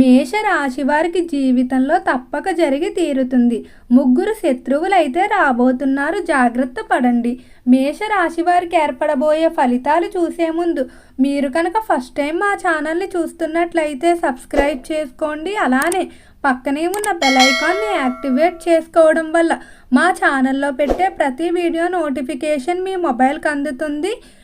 మేషరాశి వారికి జీవితంలో తప్పక జరిగి తీరుతుంది. ముగ్గురు శత్రువులైతే రాబోతున్నారు. జాగ్రత్త పడండి. మేషరాశి వారికి ఏర్పడబోయే ఫలితాలు చూసే ముందు మీరు కనుక ఫస్ట్ టైం మా ఛానల్ని చూస్తున్నట్లయితే సబ్స్క్రైబ్ చేసుకోండి. అలానే పక్కనే ఉన్న బెల్ ఐకాన్ని యాక్టివేట్ చేసుకోవడం వల్ల మా ఛానల్లో పెట్టే ప్రతి వీడియో నోటిఫికేషన్ మీ మొబైల్కి అందుతుంది.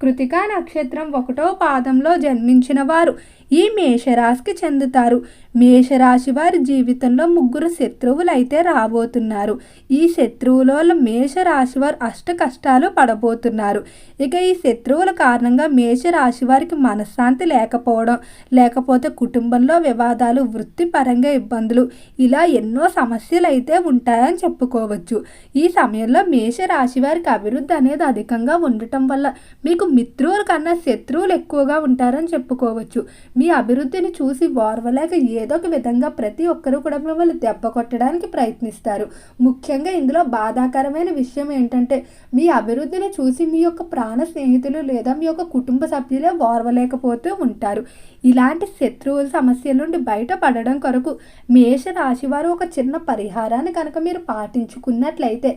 కృతికా నక్షత్రం ఒకటో పాదంలో జన్మించిన వారు ఈ మేషరాశికి చెందుతారు. మేషరాశి వారి జీవితంలో ముగ్గురు శత్రువులు అయితే రాబోతున్నారు. ఈ శత్రువులలో మేషరాశి వారు అష్ట కష్టాలు పడబోతున్నారు. ఇక ఈ శత్రువుల కారణంగా మేషరాశి వారికి మనశ్శాంతి లేకపోవడం లేకపోతే కుటుంబంలో వివాదాలు వృత్తిపరంగా ఇబ్బందులు ఇలా ఎన్నో సమస్యలు అయితే ఉంటాయని చెప్పుకోవచ్చు. ఈ సమయంలో మేషరాశి వారికి అభివృద్ధి అనేది అధికంగా ఉండటం వల్ల మీకు మిత్రువుల కన్నా శత్రువులు ఎక్కువగా ఉంటారని చెప్పుకోవచ్చు. మీ అభివృద్ధిని చూసి ఓర్వలేక ఏదో ఒక విధంగా ప్రతి ఒక్కరూ కూడా మిమ్మల్ని దెబ్బ కొట్టడానికి ప్రయత్నిస్తారు. ముఖ్యంగా ఇందులో బాధాకరమైన విషయం ఏంటంటే మీ అభివృద్ధిని చూసి మీ యొక్క ప్రాణ స్నేహితులు లేదా మీ యొక్క కుటుంబ సభ్యులే ఓర్వలేకపోతూ ఉంటారు. ఇలాంటి శత్రువుల సమస్యల నుండి బయటపడడం కొరకు మేష రాశి వారు ఒక చిన్న పరిహారాన్ని కనుక మీరు పాటించుకున్నట్లయితే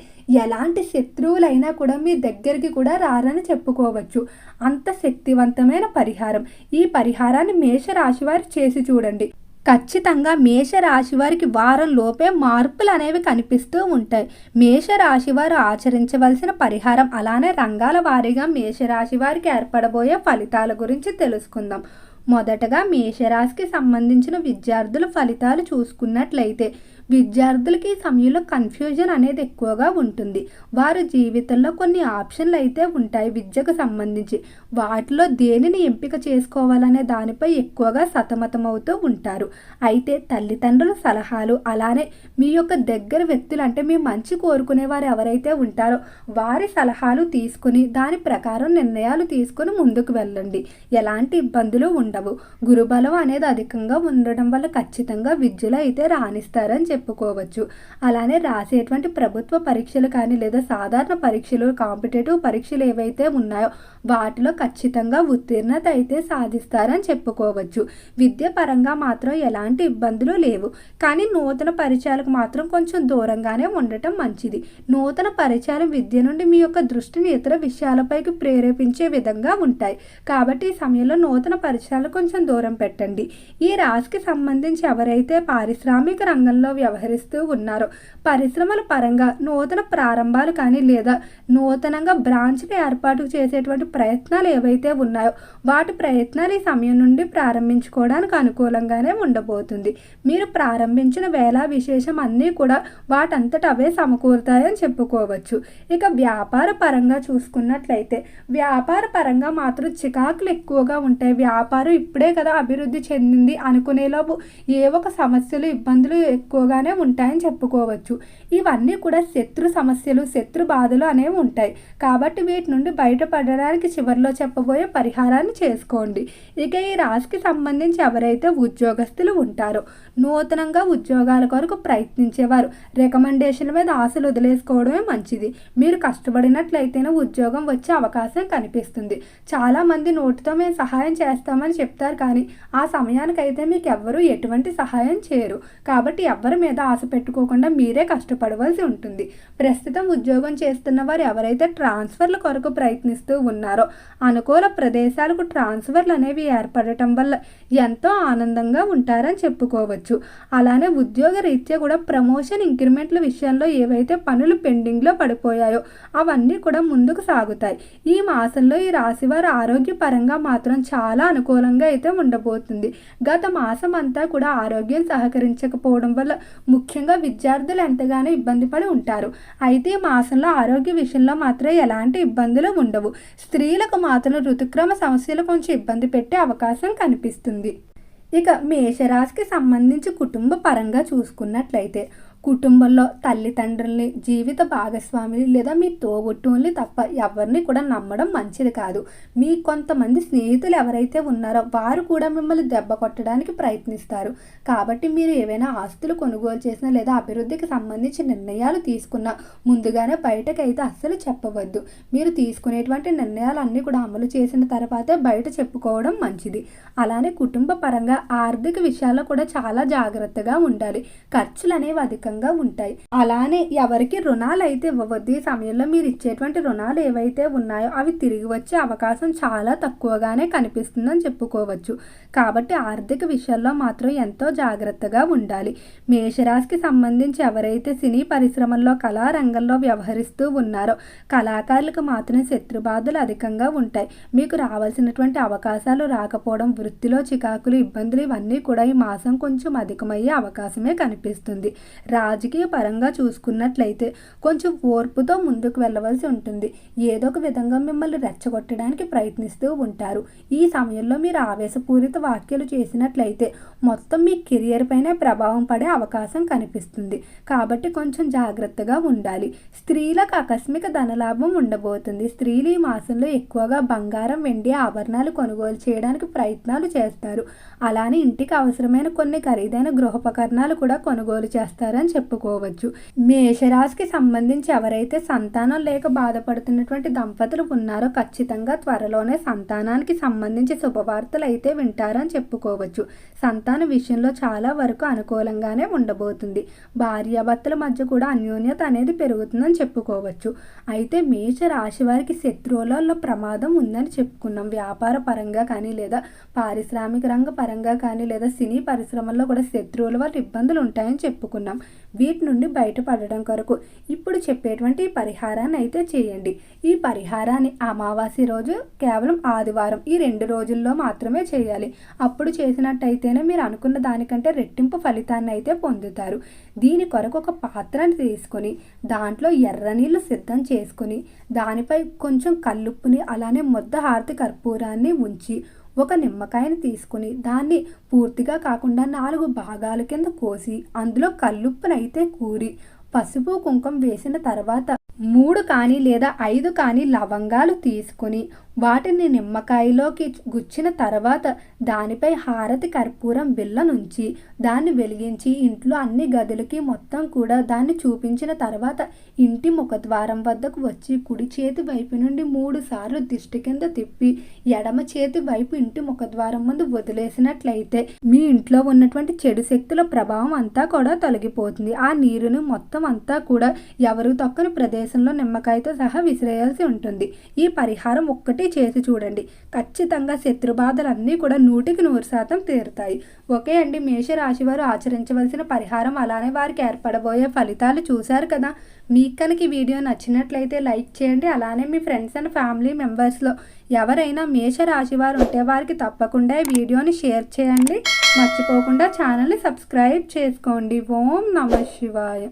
ఎలాంటి శత్రువులైనా కూడా మీ దగ్గరికి కూడా రారని చెప్పుకోవచ్చు. అంత శక్తివంతమైన పరిహారం. ఈ పరిహారాన్ని మే రాశి వారు చేసి చూడండి. ఖచ్చితంగా మేషరాశి వారికి వారం లోపే మార్పులు అనేవి కనిపిస్తూ ఉంటాయి. మేషరాశి వారు ఆచరించవలసిన పరిహారం అలానే రంగాల వారీగా మేషరాశి వారికి ఏర్పడబోయే ఫలితాల గురించి తెలుసుకుందాం. మొదటగా మేషరాశికి సంబంధించిన విద్యార్థుల ఫలితాలు చూసుకున్నట్లయితే విద్యార్థులకి ఈ సమయంలో కన్ఫ్యూజన్ అనేది ఎక్కువగా ఉంటుంది. వారి జీవితంలో కొన్ని ఆప్షన్లు అయితే ఉంటాయి విద్యకు సంబంధించి. వాటిలో దేనిని ఎంపిక చేసుకోవాలనే దానిపై ఎక్కువగా సతమతమవుతూ ఉంటారు. అయితే తల్లిదండ్రుల సలహాలు అలానే మీ యొక్క దగ్గర వ్యక్తులు అంటే మీ మంచి కోరుకునే వారు ఎవరైతే ఉంటారో వారి సలహాలు తీసుకుని దాని ప్రకారం నిర్ణయాలు తీసుకుని ముందుకు వెళ్ళండి. ఎలాంటి ఇబ్బందులు ఉండవు. గురుబలం అనేది అధికంగా ఉండడం వల్ల ఖచ్చితంగా విద్యలో అయితే రాణిస్తారని చెప్పుకోవచ్చు. అలానే రాసేటువంటి ప్రభుత్వ పరీక్షలు కానీ లేదా సాధారణ పరీక్షలు కాంపిటేటివ్ పరీక్షలు ఏవైతే ఉన్నాయో వాటిలో ఖచ్చితంగా ఉత్తీర్ణత అయితే సాధిస్తారని చెప్పుకోవచ్చు. విద్య పరంగా మాత్రం ఎలాంటి ఇబ్బందులు లేవు. కానీ నూతన పరిచయాలకు మాత్రం కొంచెం దూరంగానే ఉండటం మంచిది. నూతన పరిచయాలు విద్య నుండి మీ యొక్క దృష్టిని ఇతర విషయాలపైకి ప్రేరేపించే విధంగా ఉంటాయి. కాబట్టి ఈ సమయంలో నూతన పరిచయాలు కొంచెం దూరం పెట్టండి. ఈ రాశికి సంబంధించి ఎవరైతే పారిశ్రామిక రంగంలో వ్యవహరిస్తూ ఉన్నారు. పరిశ్రమల పరంగా నూతన ప్రారంభాలు కానీ లేదా నూతనంగా బ్రాంచ్లు ఏర్పాటు చేసేటువంటి ప్రయత్నాలు ఏవైతే ఉన్నాయో వాటి ప్రయత్నాలు ఈ సమయం నుండి ప్రారంభించుకోవడానికి అనుకూలంగానే ఉండబోతుంది. మీరు ప్రారంభించిన వేళ విశేషం అన్నీ కూడా వాటంతట అవే సమకూరుతాయని చెప్పుకోవచ్చు. ఇక వ్యాపార పరంగా చూసుకున్నట్లయితే వ్యాపార పరంగా మాత్రం చికాకులు ఎక్కువగా ఉంటాయి. వ్యాపారం ఇప్పుడే కదా అభివృద్ధి చెందింది అనుకునేలోపు ఏ ఒక సమస్యలు ఇబ్బందులు ఎక్కువగా ఎక్కువగానే ఉంటాయని చెప్పుకోవచ్చు. ఇవన్నీ కూడా శత్రు సమస్యలు శత్రు బాధలు అనేవి ఉంటాయి. కాబట్టి వీటి నుండి బయటపడడానికి చివరిలో చెప్పబోయే పరిహారాన్ని చేసుకోండి. ఇక ఈ రాశికి సంబంధించి ఎవరైతే ఉద్యోగస్తులు ఉంటారో నూతనంగా ఉద్యోగాల కొరకు ప్రయత్నించేవారు రికమెండేషన్ల మీద ఆశలు వదిలేసుకోవడమే మంచిది. మీరు కష్టపడినట్లయితేనే ఉద్యోగం వచ్చే అవకాశం కనిపిస్తుంది. చాలామంది నోటితో మేము సహాయం చేస్తామని చెప్తారు కానీ ఆ సమయానికైతే మీకు ఎవ్వరూ ఎటువంటి సహాయం చేయరు. కాబట్టి ఎవ్వరు మీద ఆశ పెట్టుకోకుండా మీరే కష్టపడవలసి ఉంటుంది. ప్రస్తుతం ఉద్యోగం చేస్తున్న వారు ఎవరైతే ట్రాన్స్ఫర్ల కొరకు ప్రయత్నిస్తూ ఉన్నారో అనుకూల ప్రదేశాలకు ట్రాన్స్ఫర్లు అనేవి ఏర్పడటం వల్ల ఎంతో ఆనందంగా ఉంటారని చెప్పుకోవచ్చు. అలానే ఉద్యోగ రీత్యా కూడా ప్రమోషన్ ఇంక్రిమెంట్ల విషయంలో ఏవైతే పనులు పెండింగ్లో పడిపోయాయో అవన్నీ కూడా ముందుకు సాగుతాయి. ఈ మాసంలో ఈ రాశివారు ఆరోగ్యపరంగా మాత్రం చాలా అనుకూలంగా అయితే ఉండబోతుంది. గత మాసం అంతా కూడా ఆరోగ్యం సహకరించకపోవడం వల్ల ముఖ్యంగా విద్యార్థులు ఎంతగానో ఇబ్బంది పడి ఉంటారు. అయితే ఈ మాసంలో ఆరోగ్య విషయంలో మాత్రం ఎలాంటి ఇబ్బందులు ఉండవు. స్త్రీలకు మాత్రం ఋతుక్రమ సమస్యలు కొంచెం ఇబ్బంది పెట్టే అవకాశం కనిపిస్తుంది. ఇక మేషరాశికి సంబంధించి కుటుంబ పరంగా చూసుకున్నట్లయితే కుటుంబంలో తల్లిదండ్రుల్ని జీవిత భాగస్వామిని లేదా మీ తోబుట్టువుల్ని తప్ప ఎవరిని కూడా నమ్మడం మంచిది కాదు. మీ కొంతమంది స్నేహితులు ఎవరైతే ఉన్నారో వారు కూడా మిమ్మల్ని దెబ్బ కొట్టడానికి ప్రయత్నిస్తారు. కాబట్టి మీరు ఏవైనా ఆస్తులు కొనుగోలు చేసినా లేదా అభివృద్ధికి సంబంధించి నిర్ణయాలు తీసుకున్నా ముందుగానే బయటకైతే అస్సలు చెప్పవద్దు. మీరు తీసుకునేటువంటి నిర్ణయాలన్నీ కూడా అమలు చేసిన తర్వాతే బయట చెప్పుకోవడం మంచిది. అలానే కుటుంబ పరంగా ఆర్థిక విషయాల్లో కూడా చాలా జాగ్రత్తగా ఉండాలి. ఖర్చులు అనేవి అధికంగా ఉంటాయి. అలానే ఎవరికి రుణాలు అయితే ఇవ్వవద్దు ఈ సమయంలో మీరు ఇచ్చేటువంటి రుణాలు ఏవైతే ఉన్నాయో అవి తిరిగి వచ్చే అవకాశం చాలా తక్కువగానే కనిపిస్తుందని చెప్పుకోవచ్చు. కాబట్టి ఆర్థిక విషయాల్లో మాత్రం ఎంతో జాగ్రత్తగా ఉండాలి. మేషరాశికి సంబంధించి ఎవరైతే సినీ పరిశ్రమల్లో కళారంగంలో వ్యవహరిస్తూ ఉన్నారో కళాకారులకు మాత్రం శత్రుబాధలు అధికంగా ఉంటాయి. మీకు రావాల్సినటువంటి అవకాశాలు రాకపోవడం వృత్తిలో చికాకులు ఇబ్బందులు ఇవన్నీ కూడా ఈ మాసం కొంచెం అధికమయ్యే అవకాశమే కనిపిస్తుంది. రాజకీయ పరంగా చూసుకున్నట్లయితే కొంచెం ఓర్పుతో ముందుకు వెళ్ళవలసి ఉంటుంది. ఏదో ఒక విధంగా మిమ్మల్ని రెచ్చగొట్టడానికి ప్రయత్నిస్తూ ఉంటారు. ఈ సమయంలో మీరు ఆవేశపూరిత వ్యాఖ్యలు చేసినట్లయితే మొత్తం మీ కెరియర్ పైన ప్రభావం పడే అవకాశం కనిపిస్తుంది. కాబట్టి కొంచెం జాగ్రత్తగా ఉండాలి. స్త్రీలకు ఆకస్మిక ధనలాభం ఉండబోతుంది. స్త్రీలు ఈ మాసంలో ఎక్కువగా బంగారం వెండి ఆభరణాలు కొనుగోలు చేయడానికి ప్రయత్నాలు చేస్తారు. అలానే ఇంటికి అవసరమైన కొన్ని ఖరీదైన గృహోపకరణాలు కూడా కొనుగోలు చేస్తారని చెప్పుకోవచ్చు. మేషరాశికి సంబంధించి ఎవరైతే సంతానం లేక బాధపడుతున్నటువంటి దంపతులు ఉన్నారో ఖచ్చితంగా త్వరలోనే సంతానానికి సంబంధించి శుభవార్తలు అయితే వింటారని చెప్పుకోవచ్చు. సంతాన విషయంలో చాలా వరకు అనుకూలంగానే ఉండబోతుంది. భార్యాభర్తల మధ్య కూడా అన్యోన్యత అనేది పెరుగుతుందని చెప్పుకోవచ్చు. అయితే మేష రాశి వారికి శత్రువులలో ప్రమాదం ఉందని చెప్పుకున్నాం. వ్యాపార పరంగా కానీ లేదా పారిశ్రామిక రంగ పరంగా కానీ లేదా సినీ పరిశ్రమల్లో కూడా శత్రువుల వల్ల ఇబ్బందులు ఉంటాయని చెప్పుకున్నాం. వీటి నుండి బయటపడడం కొరకు ఇప్పుడు చెప్పేటువంటి పరిహారాన్ని అయితే చేయండి. ఈ పరిహారాన్ని అమావాస్య రోజు కేవలం ఆదివారం ఈ రెండు రోజుల్లో మాత్రమే చేయాలి. అప్పుడు చేసినట్టయితేనే మీరు అనుకున్న దానికంటే రెట్టింపు ఫలితాన్ని అయితే పొందుతారు. దీని కొరకు ఒక పాత్రను తీసుకొని దాంట్లో ఎర్ర నీళ్ళు సిద్ధం చేసుకొని దానిపై కొంచెం కల్లుప్పుని అలానే ముద్ద హారతి కర్పూరాన్ని ఉంచి ఒక నిమ్మకాయని తీసుకుని దాన్ని పూర్తిగా కాకుండా నాలుగు భాగాల కింద కోసి అందులో కల్లుప్పునైతే కూరి పసుపు కుంకుమ వేసిన తర్వాత మూడు కానీ లేదా ఐదు కానీ లవంగాలు తీసుకొని వాటిని నిమ్మకాయలోకి గుచ్చిన తర్వాత దానిపై హారతి కర్పూరం బిళ్ళ నుంచి దాన్ని వెలిగించి ఇంట్లో అన్ని గదులకి మొత్తం కూడా దాన్ని చూపించిన తర్వాత ఇంటి ముఖద్వారం వద్దకు వచ్చి కుడి చేతి వైపు నుండి మూడు సార్లు దిష్టి కింద తిప్పి ఎడమ చేతి వైపు ఇంటి ముఖద్వారం ముందు వదిలేసినట్లయితే మీ ఇంట్లో ఉన్నటువంటి చెడు శక్తుల ప్రభావం అంతా కూడా తొలగిపోతుంది. ఆ నీరుని మొత్తం అంతా కూడా ఎవరు తొక్కని ప్రదేశంలో నిమ్మకాయతో సహా విసిరేయాల్సి ఉంటుంది. ఈ పరిహారం ఒక్కటి చేసి చూడండి. ఖచ్చితంగా శత్రుబాధలన్నీ కూడా నూటికి నూరు శాతం తీరుతాయి. ఓకే అండి మేషరాశి వారు ఆచరించవలసిన పరిహారం అలానే వారికి ఏర్పడబోయే ఫలితాలు చూశారు కదా. మీకు కనుక ఈ వీడియో నచ్చినట్లయితే లైక్ చేయండి అలానే మీ ఫ్రెండ్స్ అండ్ ఫ్యామిలీ మెంబర్స్లో ఎవరైనా మేషరాశి వారు ఉంటే వారికి తప్పకుండా ఈ వీడియోని షేర్ చేయండి. మర్చిపోకుండా ఛానల్ని సబ్స్క్రైబ్ చేసుకోండి. ఓం నమ శివాయ.